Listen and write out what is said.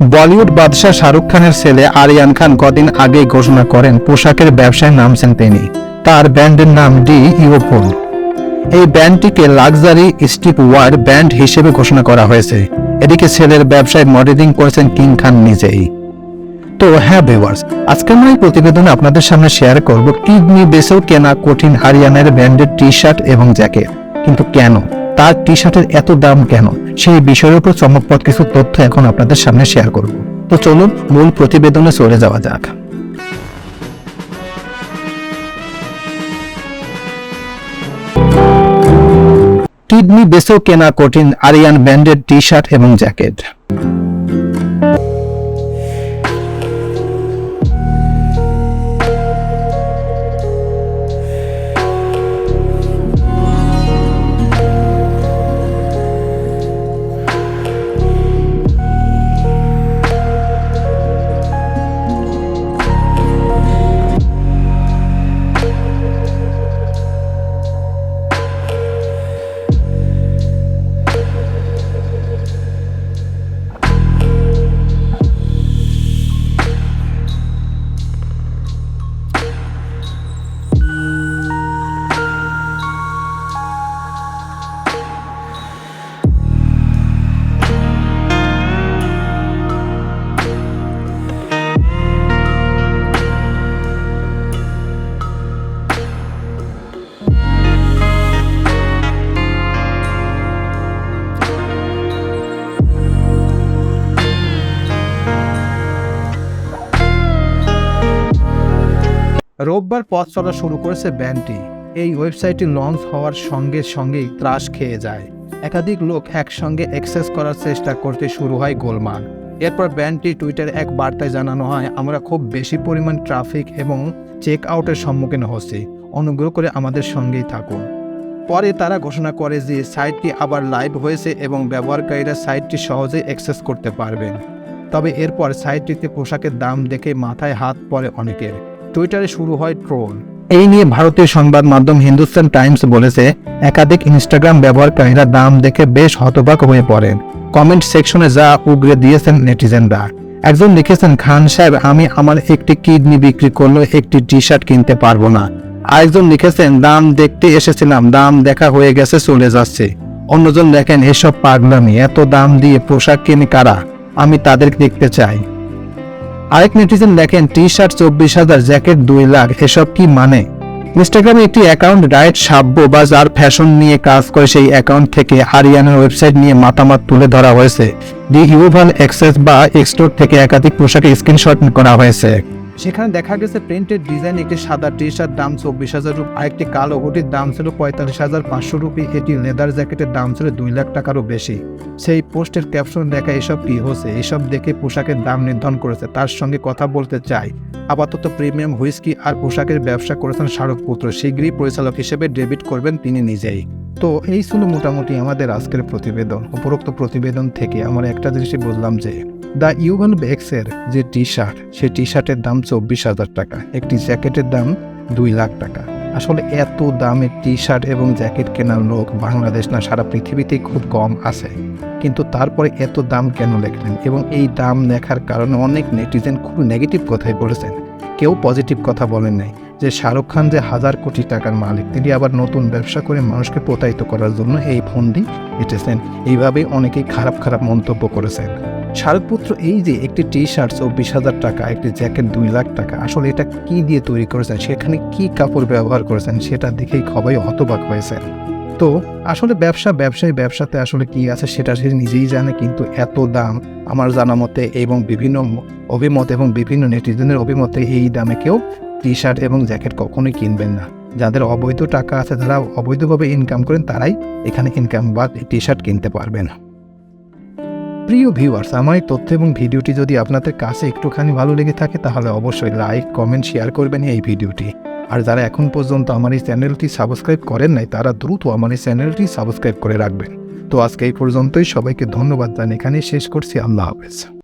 বলিউড বাদশাহ শাহরুখ খানের ছেলে আরিয়ান খান কদিন আগেই ঘোষণা করেন পোশাকের ব্যবসায় নামছেন তিনি। তার ব্র্যান্ডের নাম ডি ইউফোন এই ব্যান্ডটিকে লাক্সারি স্ট্রিপ ওয়ার ব্যান্ড হিসেবে ঘোষণা করা হয়েছে। এদিকে ছেলের ব্যবসায় মডেলিং করেছেন কিং খান নিজেই। তো হ্যাঁ ভিউয়ার্স আজকে আমরা এই প্রতিবেদনে আপনাদের সামনে শেয়ার করব কিডনি বেসেও কেনা কঠিন হারিয়ানার ব্যান্ডের টি শার্ট এবং জ্যাকেট। কিন্তু কেন? তার টি শার্টের এত দাম কেন? সেই বিষয়ের উপর চমকপদ কিছু তথ্য এখন আপনাদের সামনে শেয়ার করব। তো চলুন মূল প্রতিবেদনে চলে যাওয়া যাক। কিডনি বেসেও কেনা কঠিন আরিয়ান ব্র্যান্ডের টি শার্ট এবং জ্যাকেট। রোববার পথ চলা শুরু করেছে ব্যান্ডটি। এই ওয়েবসাইটটি লঞ্চ হওয়ার সঙ্গে সঙ্গেই ত্রাস খেয়ে যায়। একাধিক লোক একসঙ্গে অ্যাক্সেস করার চেষ্টা করতে শুরু হয় গোলমাল। এরপর ব্যান্ডটি টুইটারে এক বার্তায় জানানো হয়, আমরা খুব বেশি পরিমাণ ট্রাফিক এবং চেক আউটের সম্মুখীন হচ্ছি। অনুগ্রহ করে আমাদের সঙ্গেই থাকুন। পরে তারা ঘোষণা করে যে সাইটটি আবার লাইভ হয়েছে এবং ব্যবহারকারীরা সাইটটি সহজেই অ্যাক্সেস করতে পারবেন। তবে এরপর সাইটটিতে পোশাকের দাম দেখে মাথায় হাত পড়ে অনেকের। টুইটারে শুরু হয় ট্রোল। এই নিয়ে ভারতীয় সংবাদ মাধ্যম হিন্দুস্তান টাইমস বলেছে, একাধিক ইনস্টাগ্রাম ব্যবহারকারীরা দাম দেখে বেশ হতবাক হয়ে পড়েন। কমেন্ট সেকশনে যা উগরে দিয়েছেন নেটিজেনরা। একজন লিখেছেন, খান সাহেব, আমি আমার একটি কিডনি বিক্রি করলেও একটি টি শার্ট কিনতে পারব না। আরেকজন লিখেছেন, দাম দেখতে এসেছিলাম, দাম দেখা হয়ে গেছে, চলে যাচ্ছে। অন্যজন দেখেন এসব পাগলামি, এত দাম দিয়ে পোশাক কিনে কারা? আমি তাদের দেখতে চাই। আরেক নেটিজেন দেখেন টি শার্ট চব্বিশ হাজার জ্যাকেট দুই লাখ, এসব কি মানে? ইনস্টাগ্রামে একটি অ্যাকাউন্ট ডায়েট সাব্য বা যার ফ্যাশন নিয়ে কাজ করে সেই অ্যাকাউন্ট থেকে হারিয়ানার ওয়েবসাইট নিয়ে মাতামাত তুলে ধরা হয়েছে। দি ইউভাল এক্সেস বা এক্সটোর থেকে একাধিক পোশাকে স্ক্রিনশট করা হয়েছে। সেখানে দেখা গেছে প্রিন্টেড ডিজাইন একটি সাদা টি শার্ট দাম চব্বিশ হাজার রুপি, আরেকটি কালো হুটির দাম ছিল পঁয়তাল্লিশ হাজার পাঁচশো রুপি। এটি লেদার জ্যাকেটের দাম ছিল দুই লাখ টাকারও বেশি। সেই পোস্টের ক্যাপশন দেখা এসব কি হচ্ছে এসব দেখে পোশাকের দাম নির্ধারণ করেছে। তার সঙ্গে কথা বলতে চাই। আপাতত প্রিমিয়াম হুইস্কি আর পোশাকের ব্যবসা করেছেন শাহরুখ পুত্র। শীঘ্রই পরিচালক হিসেবে ডেবিট করবেন তিনি নিজেই। তো এই ছিল মোটামুটি আমাদের আজকের প্রতিবেদন, উপরোক্ত প্রতিবেদন থেকে আমরা একটা জিনিসই বুঝলাম যে, দ্য ইউভান বেক্সের যে টি শার্ট সেই টি শার্টের দাম চব্বিশ হাজার টাকা, একটি জ্যাকেটের দাম দুই লাখ টাকা। আসলে এত দামের টি শার্ট এবং জ্যাকেট কেনার লোক বাংলাদেশ না, সারা পৃথিবীতেই খুব কম আছে। কিন্তু তারপরে এত দাম কেন লেখলেন? এবং এই দাম লেখার কারণে অনেক নেটিজেন খুব নেগেটিভ কথাই বলেছেন। কেউ পজিটিভ কথা বলেন নাই। যে শাহরুখ খান যে হাজার কোটি টাকার মালিক, তিনি আবার নতুন ব্যবসা করে মানুষকে প্রতারিত করার জন্য এই ফন্ডি এঁটেছেন। এইভাবেই অনেকেই খারাপ খারাপ মন্তব্য করেছেন। শারদপুত্র এই যে একটি টি শার্ট চব্বিশ হাজার টাকা, একটি জ্যাকেট দুই লাখ টাকা, আসলে এটা কি দিয়ে তৈরি করেছেন? সেখানে কি কাপড় ব্যবহার করেছেন? সেটা দেখেই সবাই হতবাক হয়েছে তো আসলে ব্যবসা ব্যবসায়ী ব্যবসাতে আসলে কি আছে সেটা সে নিজেই জানে, কিন্তু এত দাম আমার জানা মতে এবং বিভিন্ন অভিমত এবং বিভিন্ন নেটিজেনের অভিমতে এই দামে কেউ টি শার্ট এবং জ্যাকেট কখনোই কিনবেন না। যাদের অবৈধ টাকা আছে যারা অবৈধভাবে ইনকাম করেন, তারাই এখানে ইনকাম বা টি শার্ট কিনতে পারবেন। প্রিয় ভিউয়ার্স আমার এই তথ্য এবং ভিডিওটি যদি আপনাদের কাছে একটুখানি ভালো লেগে থাকে, তাহলে অবশ্যই লাইক কমেন্ট শেয়ার করবেন এই ভিডিওটি। আর যারা এখন পর্যন্ত আমার এই চ্যানেলটি সাবস্ক্রাইব করেন নাই, তারা দ্রুত আমার এই চ্যানেলটি সাবস্ক্রাইব করে রাখবেন। তো আজকে এই পর্যন্তই, সবাইকে ধন্যবাদ জান এখানেই শেষ করছি। আল্লাহ হাফেজ।